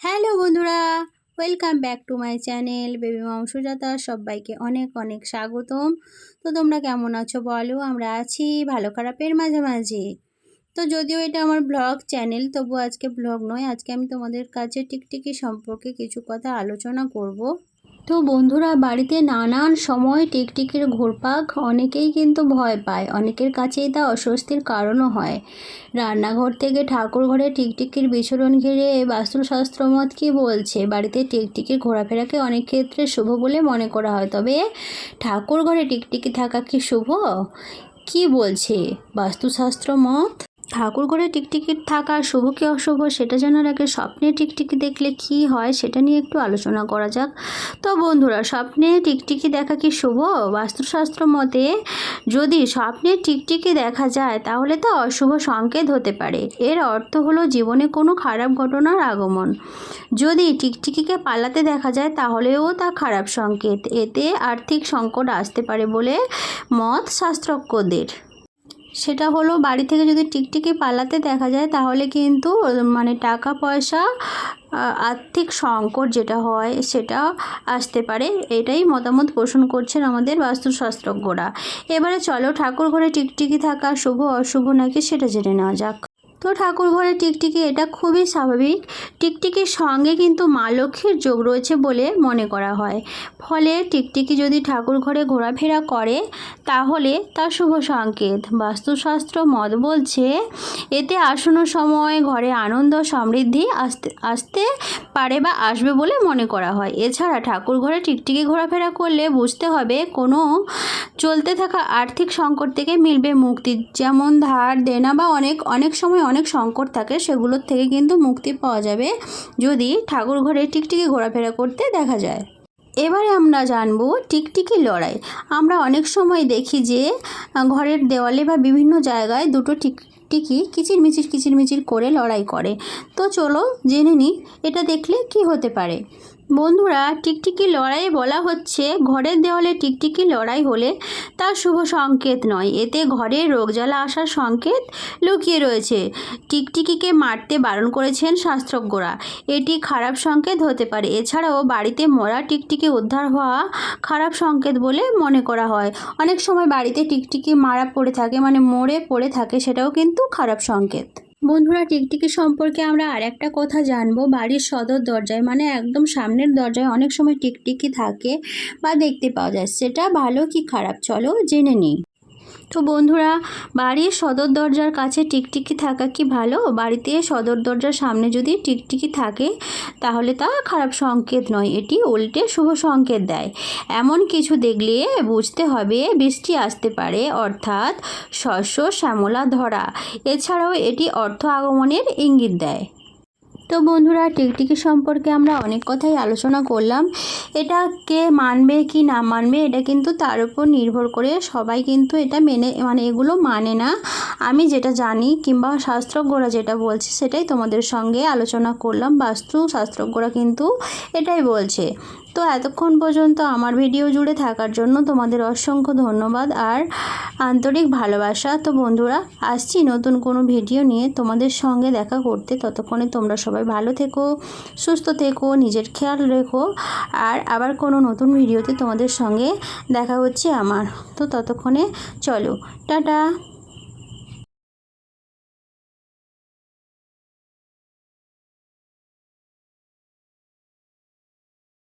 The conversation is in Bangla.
হ্যালো বন্ধুরা welcome back to my channel baby mom Sujata সবাইকে অনেক অনেক স্বাগতম। তো তোমরা কেমন আছো বলো? আমরা আছি ভালো খারাপের মাঝামাঝি। তো যদিও এটা আমার ব্লগ চ্যানেল তবু আজকে ব্লগ নয়, আজকে আমি তোমাদের কাছে টিকটিকি সম্পর্কে কিছু কথা আলোচনা করব। তো বন্ধুরা, বাড়িতে নানান সময় টিকটিকির ঘুরপাক অনেকেই কিন্তু ভয় পায়। অনেকের কাছেই তা অস্বস্তির কারণও হয়। রান্নাঘর থেকে ঠাকুর ঘরে টিকটিকির বিচরণ ঘিরে বাস্তুশাস্ত্র মত কী বলছে? বাড়িতে টিকটিকির ঘোরাফেরাকে অনেক ক্ষেত্রে শুভ বলে মনে করা হয়। তবে ঠাকুর ঘরে টিকটিকি থাকা কি শুভ? কি বলছে? বাস্তুশাস্ত্র মত ঠাকুর ঘরে টিকটিকি থাকা শুভ কি অশুভ, সেটা জানার আগে স্বপ্নে টিকটিকি দেখলে কি হয় সেটা নিয়ে একটু আলোচনা করা যাক। তো বন্ধুরা, স্বপ্নে টিকটিকি দেখা কি শুভ? বাস্তুশাস্ত্র মতে যদি স্বপ্নে টিকটিকি দেখা যায়, তাহলে তা অশুভ সংকেত হতে পারে। এর অর্থ হলো জীবনে কোনো খারাপ ঘটনার আগমন। যদি টিকটিকিকে পালাতে দেখা যায়, তাহলেও তা খারাপ সংকেত। এতে আর্থিক সংকট আসতে পারে বলে মত শাস্ত্রজ্ঞদের সেটা হলো বাড়ি থেকে যদি টিকটিকি পালাতে দেখা যায়, তাহলে কিন্তু মানে টাকা পয়সা আর্থিক সংকট যেটা হয় সেটা আসতে পারে। এটাই মতামত পোষণ করছেন আমাদের বাস্তুশাস্ত্রজ্ঞরা। এবারে চলো ঠাকুর ঘরে টিকটিকি থাকা শুভ, অশুভ নাকি সেটা জেনে নেওয়া যাক। তো ঠাকুর ঘরে টিকটিকি, এটা খুবই স্বাভাবিক। টিকটিকির সঙ্গে কিন্তু মা লক্ষ্মীর যোগ রয়েছে বলে মনে করা হয়। ফলে টিকটিকি যদি ঠাকুর ঘরে ঘোরাফেরা করে, তাহলে তা শুভ সংকেত। বাস্তুশাস্ত্র মত বলছে, এতে আসন্ন সময় ঘরে আনন্দ সমৃদ্ধি আসতে আসতে পারে বা আসবে বলে মনে করা হয়। এছাড়া ঠাকুর ঘরে টিকটিকি ঘোরাফেরা করলে বুঝতে হবে কোনো চলতে থাকা আর্থিক সংকট থেকে মিলবে মুক্তি। যেমন ধার, দেনা বা অনেক অনেক সময় অনেক সংকট থাকে, সেগুলোর থেকে কিন্তু মুক্তি পাওয়া যাবে যদি ঠাকুর ঘরে টিকটিকি ঘোরাফেরা করতে দেখা যায়। এবারে আমরা জানব টিকটিকি লড়াই। আমরা অনেক সময় দেখি যে ঘরের দেওয়ালে বা বিভিন্ন জায়গায় দুটো টিকটিকি কিচিরমিচির কিচিরমিচির করে লড়াই করে? তো চলো জেনে নিই এটা দেখলে কি হতে পারে। বন্ধুরা, টিকটিকি লড়াইয়ে বলা হচ্ছে, ঘরের দেওয়ালে টিকটিকি লড়াই হলে তা শুভ সংকেত নয়। এতে ঘরে রোগজ্বালা আসার সংকেত লুকিয়ে রয়েছে। টিকটিকিকে মারতে বারণ করেছেন শাস্ত্রজ্ঞরা। এটি খারাপ সংকেত হতে পারে। এছাড়াও বাড়িতে মরা টিকটিকি উদ্ধার হওয়া খারাপ সংকেত বলে মনে করা হয়। অনেক সময় বাড়িতে টিকটিকি মারা পড়ে থাকে মানে মরে পড়ে থাকে, সেটাও কিন্তু খারাপ সংকেত। বন্ধুরা, টিকটিকি সম্পর্কে আমরা আর একটা কথা জানব। বাড়ির সদর দরজায় মানে একদম সামনের দরজায় অনেক সময় টিকটিকি থাকে বা দেখতে পাওয়া যায়। সেটা ভালো কি খারাপ? চলো জেনে নিই। তো বন্ধুরা, বাড়ির সদর দরজার কাছে টিকটিকি থাকা কি ভালো? বাড়িতে সদর দরজার সামনে যদি টিকটিকি থাকে, তাহলে তা খারাপ সংকেত নয়। এটি উল্টে শুভ সংকেত দেয়। এমন কিছু দেখলে বুঝতে হবে বৃষ্টি আসতে পারে, অর্থাৎ শস্য শ্যামলা ধরা। এছাড়াও এটি অর্থ আগমনের ইঙ্গিত দেয়। তো বন্ধুরা, টিকটিকি সম্পর্কে আমরা অনেক কথাই আলোচনা করলাম। এটা কে মানবে কি না মানবে, এটা কিন্তু তার উপর নির্ভর করে সবাই কিন্তু এটা মেনে মানে এগুলো মানে না। আমি যেটা জানি কিংবা শাস্ত্রজ্ঞরা যেটা বলছে সেটাই তোমাদের সঙ্গে আলোচনা করলাম। বাস্তু শাস্ত্রজ্ঞরা কিন্তু এটাই বলছে। তো এতক্ষণ পর্যন্ত আমার ভিডিও জুড়ে থাকার জন্য তোমাদের অসংখ্য ধন্যবাদ আর আন্তরিক ভালোবাসা। তো বন্ধুরা, আসছি নতুন কোনো ভিডিও নিয়ে তোমাদের সঙ্গে দেখা করতে। ততক্ষণে তোমরা সবাই ভালো থেকো, সুস্থ থেকো, নিজের খেয়াল রেখো আর আবার কোনো নতুন ভিডিওতে তোমাদের সঙ্গে দেখা হচ্ছে আমার। তো ততক্ষণে চলো, টাটা।